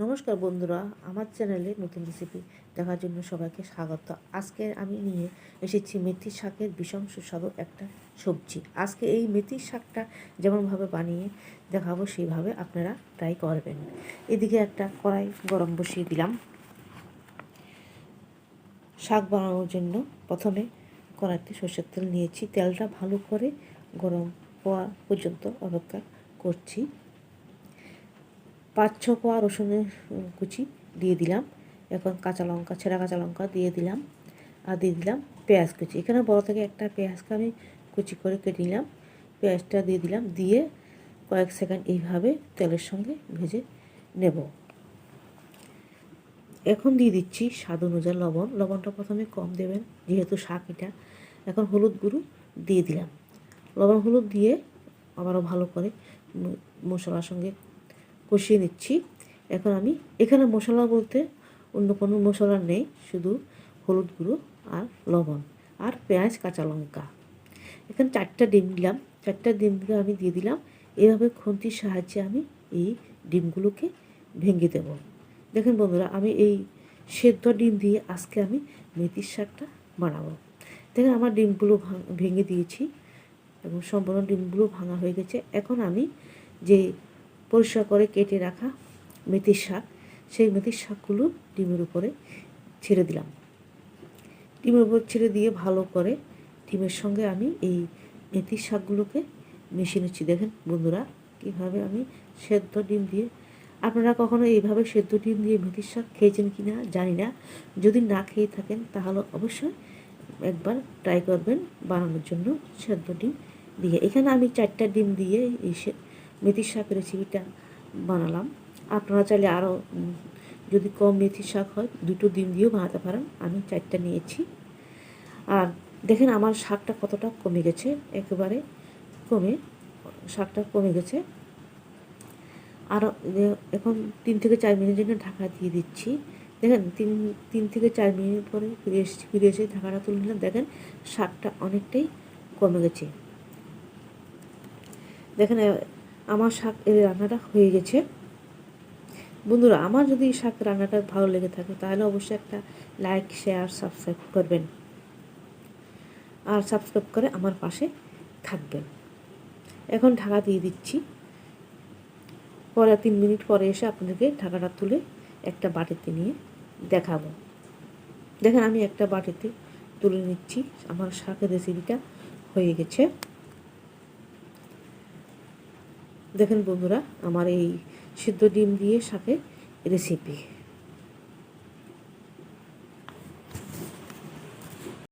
নমস্কার বন্ধুরা, আমার চ্যানেলে নতুন রেসিপি দেখার জন্য সবাইকে স্বাগত। আজকে আমি নিয়ে এসেছি মেথি শাকের ভীষণ সুস্বাদু একটা সবজি। আজকে এই মেথি শাকটা যেমনভাবে বানিয়ে দেখাবো, সেইভাবে আপনারা ট্রাই করবেন। এদিকে একটা কড়াই গরম বসিয়ে দিলাম। শাক বানানোর জন্য প্রথমে কড়াইতে সর্ষের তেল নিয়েছি। তেলটা ভালো করে গরম হওয়া পর্যন্ত অপেক্ষা করছি। পাঁচ, ছ কোয়া রসুনের কুচি দিয়ে দিলাম। এখন কাঁচা লঙ্কা, ছেঁড়া কাঁচা লঙ্কা দিয়ে দিলাম আর দিয়ে দিলাম পেঁয়াজ কুচি। এখানে বড় থেকে একটা পেঁয়াজকে আমি কুচি করে কেটে নিলাম। পেঁয়াজটা দিয়ে দিলাম, দিয়ে কয়েক সেকেন্ড এইভাবে তেলের সঙ্গে ভেজে নেব। এখন দিয়ে দিচ্ছি স্বাদ অনুযায়ী লবণ। লবণটা প্রথমে কম দেবেন, যেহেতু শাক এটা। এখন হলুদ গুঁড়ো দিয়ে দিলাম। লবণ হলুদ দিয়ে আবারও ভালো করে মশলার সঙ্গে কষিয়ে নিচ্ছি। এখন আমি এখানে মশলা বলতে অন্য কোনো মশলা নেই, শুধু হলুদ গুঁড়ো আর লবণ আর পেঁয়াজ, কাঁচা লঙ্কা। এখানে চারটা ডিম দিলাম চারটা ডিমগুলো আমি দিয়ে দিলাম। এভাবে খুন্তির সাহায্যে আমি এই ডিমগুলোকে ভেঙে দেব। দেখেন বন্ধুরা, আমি এই সেদ্ধ ডিম দিয়ে আজকে আমি মেথির শাকটা বানাবো। দেখেন আমার ডিমগুলো ভেঙে দিয়েছি এবং সম্পূর্ণ ডিমগুলো ভাঙা হয়ে গেছে। এখন আমি যে পরিষ্কার করে কেটে রাখা মেথির শাক। সেই মেথির শাকগুলো ডিমের উপরে ছেড়ে দিলাম। ডিমের উপর ছেড়ে দিয়ে ভালো করে ডিমের সঙ্গে আমি এই মেথির শাকগুলোকে মিশিয়ে নিচ্ছি। দেখেন বন্ধুরা, কীভাবে আমি সেদ্ধ ডিম দিয়ে, আপনারা কখনো এইভাবে সেদ্ধ ডিম দিয়ে মেথির শাক খেয়েছেন কি না জানি না। যদি না খেয়ে থাকেন, তাহলে অবশ্যই একবার ট্রাই করবেন বানানোর জন্য সেদ্ধ ডিম দিয়ে। এখানে আমি চারটা ডিম দিয়ে এই মেথির শাক রেসিপিটা বানালাম। আপনারা চাইলে আরও যদি কম মেথির শাক হয়, দুটো ডিম দিয়েও বানাতে পারেন। আমি চারটা নিয়েছি। আর দেখেন আমার শাকটা কতটা কমে গেছে। একেবারে কমে, শাকটা কমে গেছে। আর এখন তিন থেকে চার মিনিটের জন্য ঢাকা দিয়ে দিচ্ছি। দেখেন, তিন তিন থেকে চার মিনিট পরে ফিরে এসেছি ফিরে এসে ঢাকাটা তুলে নিলাম। দেখেন, শাকটা অনেকটাই কমে গেছে। দেখেন আমার শাক রান্নাটা হয়ে গেছে। বন্ধুরা, আমার যদি শাক রান্নাটা ভালো লেগে থাকে, তাহলে অবশ্যই একটা লাইক শেয়ার সাবস্ক্রাইব করবেন। আর সাবস্ক্রাইব করে আমার পাশে থাকবেন। এখন ঢাকা দিয়ে দিচ্ছি। পরে তিন মিনিট পরে এসে আপনাদেরকে ঢাকাটা তুলে একটা বাটিতে নিয়ে দেখাবো। দেখেন, আমি একটা বাটিতে তুলে নিচ্ছি। আমার শাকের রেসিপিটা হয়ে গেছে। দেখেন বন্ধুরা আমার এই সিদ্ধ ডিম দিয়ে সাথে রেসিপি